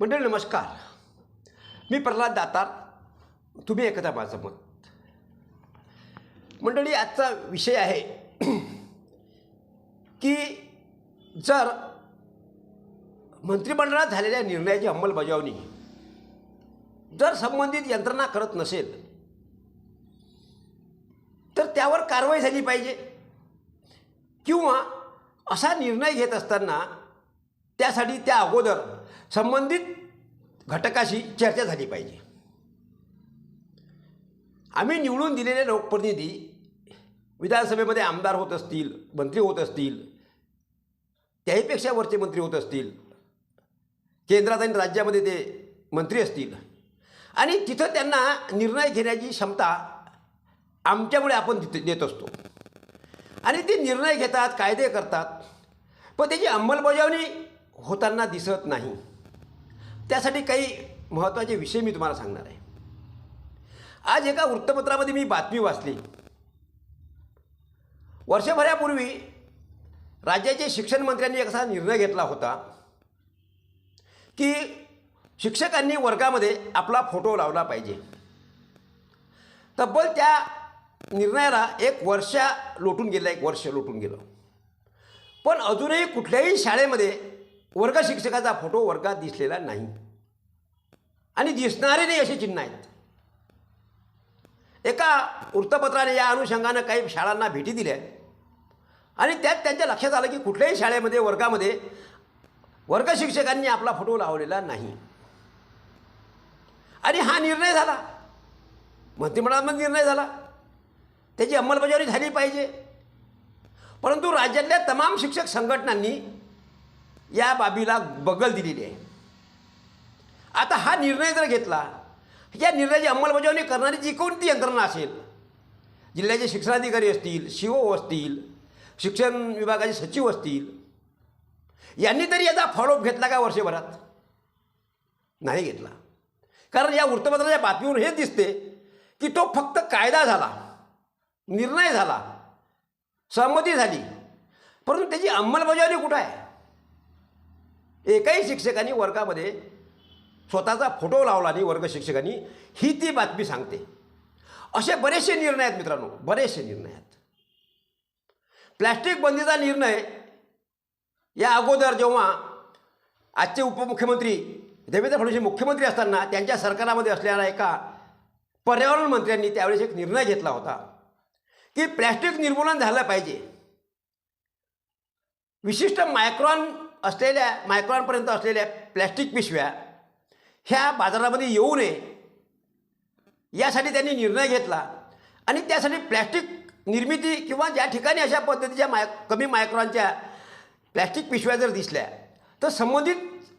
मंडळी नमस्कार. मी प्रल्हाद दातार. तुम्ही एकदा माझं मत. मंडळी आजचा विषय आहे की जर मंत्रिमंडळात झालेल्या निर्णयाची अंमलबजावणी जर संबंधित यंत्रणा करत नसेल तर त्यावर कारवाई झाली पाहिजे. किंवा असा निर्णय घेत असताना त्यासाठी त्या अगोदर संबंधित घटकाशी चर्चा झाली पाहिजे. आम्ही निवडून दिलेले लोकप्रतिनिधी विधानसभेमध्ये आमदार होत असतील मंत्री होत असतील त्याहीपेक्षा वरचे मंत्री होत असतील केंद्रात आणि राज्यामध्ये ते मंत्री असतील. आणि तिथं त्यांना निर्णय घेण्याची क्षमता आमच्यामुळे आपण तिथे देत असतो. आणि ते निर्णय घेतात कायदे करतात पण त्याची अंमलबजावणी होताना दिसत नाही. त्यासाठी काही महत्त्वाचे विषय मी तुम्हाला सांगणार आहे. आज एका वृत्तपत्रामध्ये मी बातमी वाचली. वर्षभरापूर्वी राज्याचे शिक्षण मंत्र्यांनी एक असा निर्णय घेतला होता की शिक्षकांनी वर्गामध्ये आपला फोटो लावला पाहिजे. तब्बल त्या निर्णयाला एक वर्ष लोटून गेलं एक वर्ष लोटून गेलं. पण अजूनही कुठल्याही शाळेमध्ये वर्ग शिक्षकाचा फोटो वर्गात दिसलेला नाही. आणि दिसणारे नाही असे चिन्ह आहेत. एका वृत्तपत्राने या अनुषंगानं काही शाळांना भेटी दिल्या. आणि त्यात त्यांच्या लक्षात आलं की कुठल्याही शाळेमध्ये वर्गामध्ये वर्ग शिक्षकांनी आपला फोटो लावलेला नाही. आणि हा निर्णय झाला. मंत्रिमंडळामध्ये निर्णय झाला. त्याची अंमलबजावणी झाली पाहिजे. परंतु राज्यातल्या तमाम शिक्षक संघटनांनी या बाबीला बगल दिलेली आहे. आता हा निर्णय जर घेतला या निर्णयाची अंमलबजावणी करणारी जी कोणती यंत्रणा असेल जिल्ह्याचे शिक्षणाधिकारी असतील शिओ असतील शिक्षण विभागाचे सचिव असतील यांनी तरी याचा फॉलोअप घेतला का वर्षभरात? नाही घेतला. कारण या वृत्तपत्राच्या बातमीवर हे दिसते की तो फक्त कायदा झाला निर्णय झाला सहमती झाली परंतु त्याची अंमलबजावणी कुठं आहे? एकाही शिक्षकांनी वर्गामध्ये स्वतःचा फोटो लावला नाही वर्ग शिक्षकांनी ही ती बातमी सांगते. असे बरेचसे निर्णय आहेत मित्रांनो बरेचसे निर्णय आहेत. प्लॅस्टिक बंदीचा निर्णय या अगोदर जेव्हा आजचे उपमुख्यमंत्री देवेंद्र फडणवीस मुख्यमंत्री असताना त्यांच्या सरकारामध्ये असलेल्या एका पर्यावरण मंत्र्यांनी त्यावेळेस एक निर्णय घेतला होता की प्लॅस्टिक निर्मूलन झालं पाहिजे. विशिष्ट मायक्रॉन असलेल्या मायक्रॉनपर्यंत असलेल्या प्लॅस्टिक पिशव्या ह्या बाजारामध्ये येऊ नये. यासाठी त्यांनी निर्णय घेतला. आणि त्यासाठी प्लॅस्टिक निर्मिती किंवा ज्या ठिकाणी अशा पद्धतीच्या माय कमी मायक्रॉनच्या प्लॅस्टिक पिशव्या जर दिसल्या तर संबंधित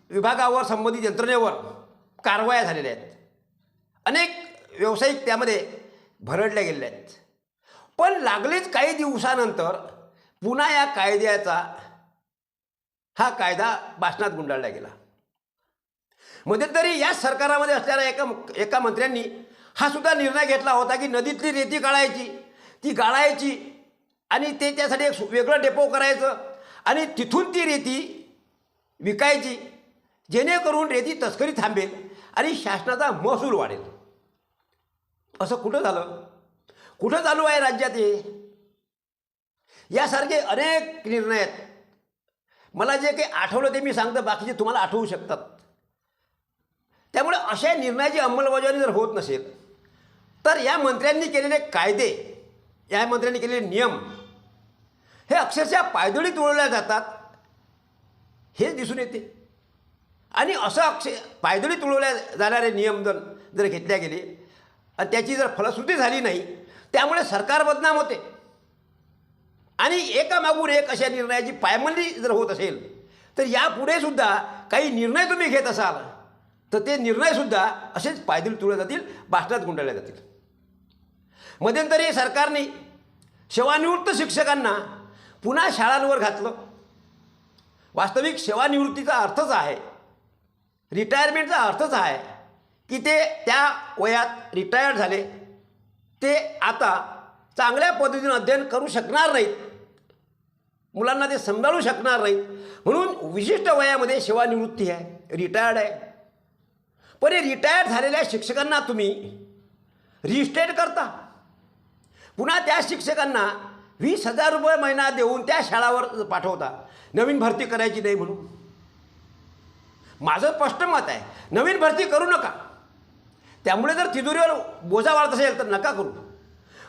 विभागावर संबंधित यंत्रणेवर कारवाया झालेल्या आहेत. अनेक व्यावसायिक त्यामध्ये भरडल्या गेलेल्या आहेत. पण लागलेच काही दिवसानंतर पुन्हा या कायद्याचा हा कायदा भाषणात गुंडाळला गेला. मध्यंतरी या सरकारामध्ये असलेल्या एका एका मंत्र्यांनी हा सुद्धा निर्णय घेतला होता की नदीतली रेती गाळायची. ती गाळायची आणि ते त्यासाठी एक वेगळं डेपो करायचं आणि तिथून ती रेती विकायची. जेणेकरून रेती तस्करी थांबेल आणि शासनाचा महसूल वाढेल. असं कुठं झालं? कुठं चालू आहे राज्यात हे? यासारखे अनेक निर्णय आहेत. मला जे काही आठवलं ते मी सांगतो बाकीचे तुम्हाला आठवू शकतात. त्यामुळे अशा निर्णयाची अंमलबजावणी जर होत नसेल तर या मंत्र्यांनी केलेले कायदे या मंत्र्यांनी केलेले नियम हे अक्षरशः पायदळीत उडवल्या जातात हेच दिसून येते. आणि असं अक्ष पायदळी तुळवल्या जाणारे नियम जर जर घेतल्या गेले आणि त्याची जर फलश्रुती झाली नाही त्यामुळे सरकार बदनाम होते. आणि एकामागून एक अशा निर्णयाची पायमल्ली जर होत असेल तर यापुढे सुद्धा काही निर्णय तुम्ही घेत असाल तर ते निर्णयसुद्धा असेच पायदल तुळले जातील भाषणात गुंडाळले जातील. मध्यंतरी सरकारने सेवानिवृत्त शिक्षकांना पुन्हा शाळांवर घातलं. वास्तविक सेवानिवृत्तीचा अर्थच आहे रिटायरमेंटचा अर्थच आहे की ते त्या वयात रिटायर्ड झाले. ते आता चांगल्या पद्धतीने अध्ययन करू शकणार नाहीत. मुलांना ते सांभाळू शकणार नाहीत म्हणून विशिष्ट वयामध्ये सेवानिवृत्ती आहे. रिटायर्ड आहे. पण हे रिटायर्ड झालेल्या शिक्षकांना तुम्ही रिस्टेट करता. पुन्हा त्या शिक्षकांना वीस हजार रुपये महिना देऊन त्या शाळावर पाठवता. नवीन भरती करायची नाही म्हणून. माझं स्पष्ट मत आहे. नवीन भरती करू नका. त्यामुळे जर तिजोरीवर बोजा वाढत असेल तर नका करू.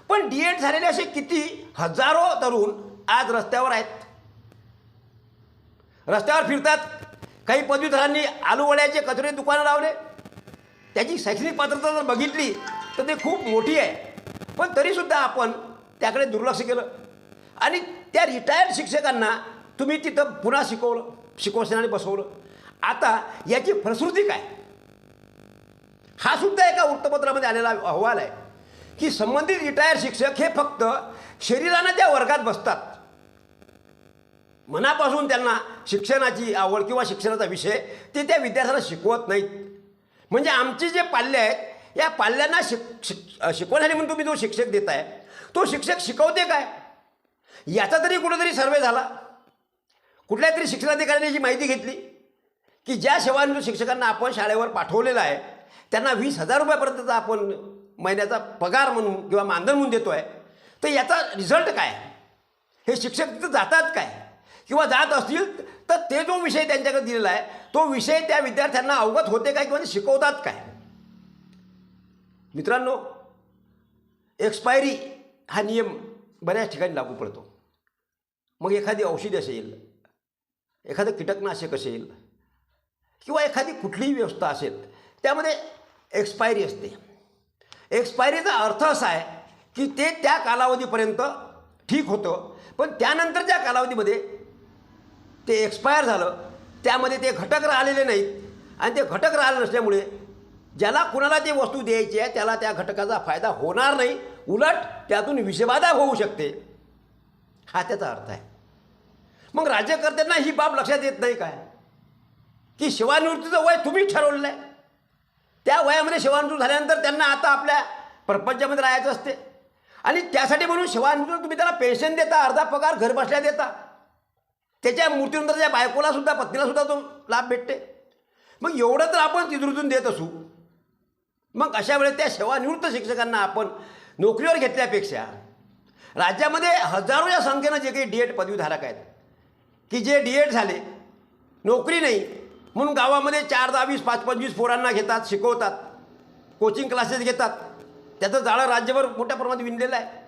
पण डी एड झालेले असे किती हजारो तरुण आज रस्त्यावर आहेत. रस्त्यावर फिरतात. काही पदवीधरांनी आलूवड्याचे कचरे दुकानं लावले. त्याची शैक्षणिक पात्रता जर बघितली तर ते खूप मोठी आहे. पण तरीसुद्धा आपण त्याकडे दुर्लक्ष केलं. आणि त्या रिटायर्ड शिक्षकांना तुम्ही तिथं पुन्हा शिकवलं शिकवसेनाने बसवलं. आता याची फलश्रुती काय? हा सुद्धा एका वृत्तपत्रामध्ये आलेला अहवाल आहे की संबंधित रिटायर शिक्षक हे फक्त शरीरानं त्या वर्गात बसतात. मनापासून त्यांना शिक्षणाची आवड किंवा शिक्षणाचा विषय ते त्या विद्यार्थ्यांना शिकवत नाहीत. म्हणजे आमचे जे पाल्य आहेत या पाल्यांना शिक शिक शिकवण्यासाठी म्हणून तुम्ही जो शिक्षक देत आहे तो शिक्षक शिकवते काय? याचा तरी कुठेतरी सर्वे झाला. कुठल्या तरी शिक्षणाधिकाऱ्यांनी जी माहिती घेतली की ज्या सेवानिवृत्त शिक्षकांना आपण शाळेवर पाठवलेलं आहे त्यांना वीस हजार रुपयापर्यंतचा आपण महिन्याचा पगार म्हणून किंवा मानधन म्हणून देतो आहे तर याचा रिझल्ट काय? हे शिक्षक तिथं जातात काय? किंवा जात असतील तर ते जो विषय त्यांच्याकडे दिलेला आहे तो विषय त्या विद्यार्थ्यांना अवगत होते काय किंवा ते शिकवतात काय? मित्रांनो एक्सपायरी हा नियम बऱ्याच ठिकाणी लागू पडतो. मग एखादी औषधी असेल एखादं कीटकनाशक असेल किंवा एखादी कुठलीही व्यवस्था असेल त्यामध्ये एक्सपायरी असते. एक्सपायरीचा अर्थ असा आहे की ते त्या कालावधीपर्यंत ठीक होतं पण त्यानंतरच्या कालावधीमध्ये ते एक्सपायर झालं त्यामध्ये ते घटक राहिलेले नाहीत. आणि ते घटक राहिले नसल्यामुळे ज्याला कुणाला ती वस्तू द्यायची आहे त्याला त्या घटकाचा फायदा होणार नाही. उलट त्यातून विषबाधा होऊ शकते. हा त्याचा अर्थ आहे. मग राज्यकर्त्यांना ही बाब लक्षात येत नाही काय? की शिवानिवृत्तीचं वय तुम्हीच ठरवलेलं आहे. त्या वयामध्ये सेवानिवृत्त झाल्यानंतर त्यांना आता आपल्या प्रपंचामध्ये राहायचं असते. आणि त्यासाठी म्हणून शिवानिवृत्त तुम्ही त्याला पेन्शन देता अर्धा पगार घर बसल्या देता. त्याच्या मूर्तीनंतर त्या बायकोला सुद्धा पत्नीला सुद्धा तो लाभ भेटते. मग एवढं तर आपण तिथून देत असू. मग अशा वेळेस त्या सेवानिवृत्त शिक्षकांना आपण नोकरीवर घेतल्यापेक्षा राज्यामध्ये हजारोच्या संख्येनं जे काही डी एड पदवीधारक आहेत की जे डी एड झाले नोकरी नाही म्हणून गावामध्ये चार दहा वीस पाच पंचवीस पोरांना घेतात शिकवतात कोचिंग क्लासेस घेतात. त्याचं जाळं राज्यभर मोठ्या प्रमाणात विणलेलं आहे.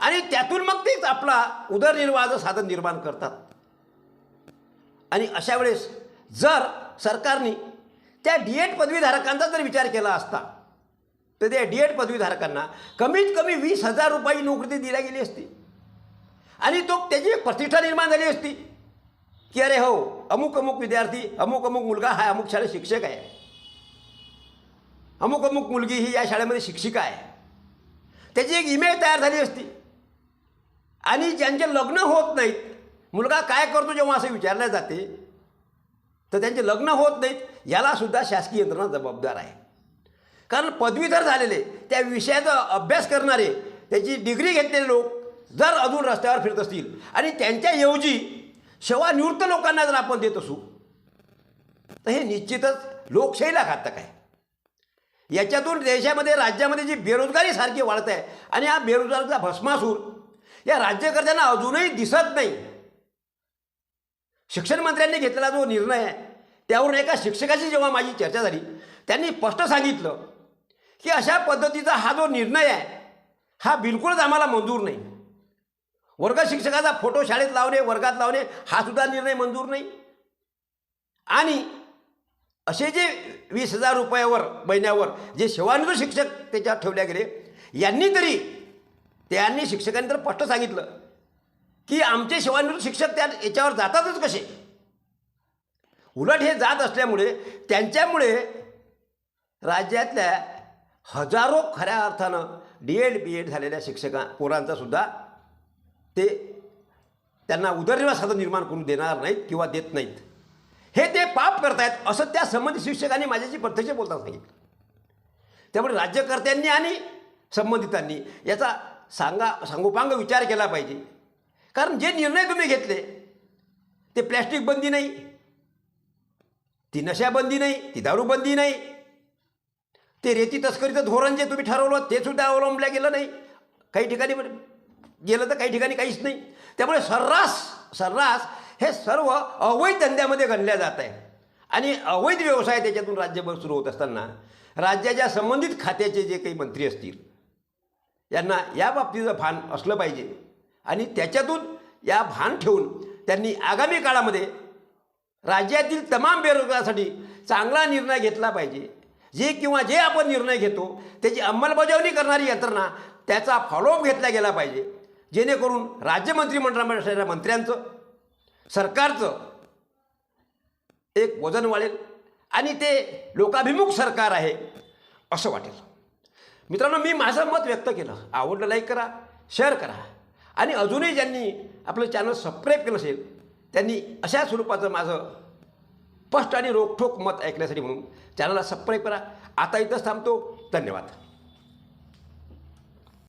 आणि त्यातून मग तेच आपला उदरनिर्वाहाचं साधन निर्माण करतात. आणि अशा वेळेस जर सरकारने त्या डी एड पदवीधारकांचा जर विचार केला असता तर त्या डी एड पदवीधारकांना कमीत कमी वीस हजार रुपये नोकरी दिल्या गेली असती. आणि तो त्याची एक प्रतिष्ठा निर्माण झाली असती. की अरे हो अमुक अमुक विद्यार्थी अमुक अमुक मुलगा हा अमुक शाळेत शिक्षक आहे. अमुक अमुक मुलगी ही या शाळेमध्ये शिक्षिका आहे. त्याची एक इमेज तयार झाली असती. आणि ज्यांचे लग्न होत नाहीत मुलगा काय करतो जेव्हा असं विचारलं जाते तर त्यांचे लग्न होत नाहीत यालासुद्धा शासकीय यंत्रणा जबाबदार आहे. कारण पदवीधर झालेले त्या विषयाचा अभ्यास करणारे त्याची डिग्री घेतलेले लोक जर अजून रस्त्यावर फिरत असतील आणि त्यांच्याऐवजी सेवानिवृत्त लोकांना जर आपण देत असू तर हे निश्चितच लोकशाहीला घातक आहे. याच्यातून देशामध्ये राज्यामध्ये जी बेरोजगारी सारखी वाढत आहे आणि हा बेरोजगारीचा भस्मासूर या राज्यकर्त्यांना अजूनही दिसत नाही. शिक्षण मंत्र्यांनी घेतलेला जो निर्णय आहे त्यावरून एका शिक्षकाशी जेव्हा माझी चर्चा झाली त्यांनी स्पष्ट सांगितलं की अशा पद्धतीचा हा जो निर्णय आहे हा बिलकुलच आम्हाला मंजूर नाही. वर्ग शिक्षकाचा फोटो शाळेत लावणे वर्गात लावणे हा सुद्धा निर्णय मंजूर नाही. आणि असे जे वीस हजार रुपयावर महिन्यावर जे सेवानिवृत्त शिक्षक त्याच्यात ठेवले गेले यांनी तरी त्यांनी शिक्षकांनी तर स्पष्ट सांगितलं की आमचे सेवानिवृत्त शिक्षक त्या याच्यावर जातातच कसे? उलट हे जात असल्यामुळे त्यांच्यामुळे राज्यातल्या हजारो खऱ्या अर्थानं डी एड बी एड झालेल्या शिक्षका पोरांचासुद्धा ते त्यांना उदरनिर्वाह साधन निर्माण करून देणार नाहीत किंवा देत नाहीत. हे ते पाप करतायत असं त्या संबंधित शिक्षकांनी माझ्याशी प्रत्यक्ष बोलतात सांगितलं. त्यामुळे राज्यकर्त्यांनी आणि संबंधितांनी याचा सांगा सांगोपांग विचार केला पाहिजे. कारण जे निर्णय तुम्ही घेतले ते प्लॅस्टिक बंदी नाही ती नशाबंदी नाही ती दारूबंदी नाही. ते रेती तस्करीचं धोरण जे तुम्ही ठरवलं ते सुद्धा अवलंबल्या गेलं नाही. काही ठिकाणी गेलं तर काही ठिकाणी काहीच नाही. त्यामुळे सर्रास सर्रास हे सर्व अवैध धंद्यामध्ये गणल्या जात आहे आणि अवैध व्यवसाय त्याच्यातून राज्यभर सुरू होत असताना राज्याच्या संबंधित खात्याचे जे काही मंत्री असतील यांना या बाबतीचं भान असलं पाहिजे. आणि त्याच्यातून या भान ठेवून त्यांनी आगामी काळामध्ये राज्यातील तमाम बेरोजगारासाठी चांगला निर्णय घेतला पाहिजे. जे किंवा जे आपण निर्णय घेतो त्याची अंमलबजावणी करणारी यंत्रणा त्याचा फॉलोअप घेतला गेला पाहिजे. जेणेकरून राज्य मंत्रिमंडळामध्ये मंत्र्यांचं सरकारचं एक वजन वाढेल आणि ते लोकाभिमुख सरकार आहे असं वाटेल. मित्रांनो मी माझं मत व्यक्त केलं. आवडलं लाईक करा शेअर करा. आणि अजूनही ज्यांनी आपलं चॅनल सबस्क्राईब केलं असेल त्यांनी अशा स्वरूपाचं माझं स्पष्ट आणि रोखठोक मत ऐकण्यासाठी म्हणून चॅनलला सबस्क्राईब करा. आता इथंच थांबतो. धन्यवाद.